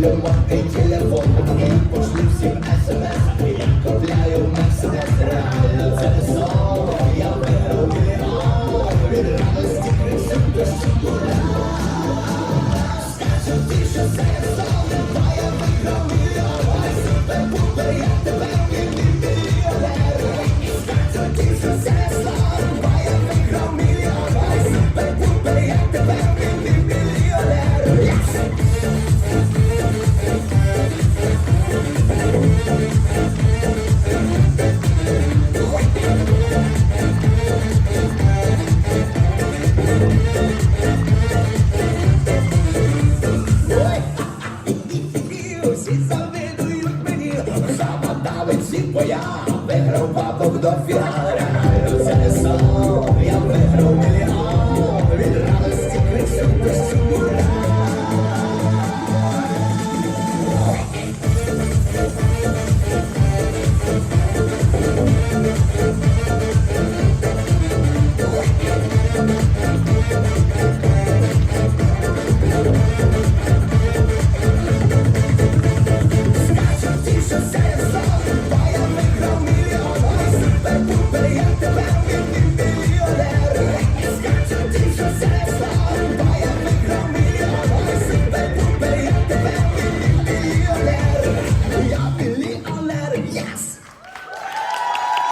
Куплений телефон, і пошли всім смс, я купляю мерседес, реально це не я виграв мільйон, від радості кричу дощу Скажу ти, що це сон, бо я виграв мільйон, ой, супер-пупер, я тепер мільйонер. Скажу ти, що це сон, Всі завидують мені, забадали всі боя, виграв бабок до фіналу,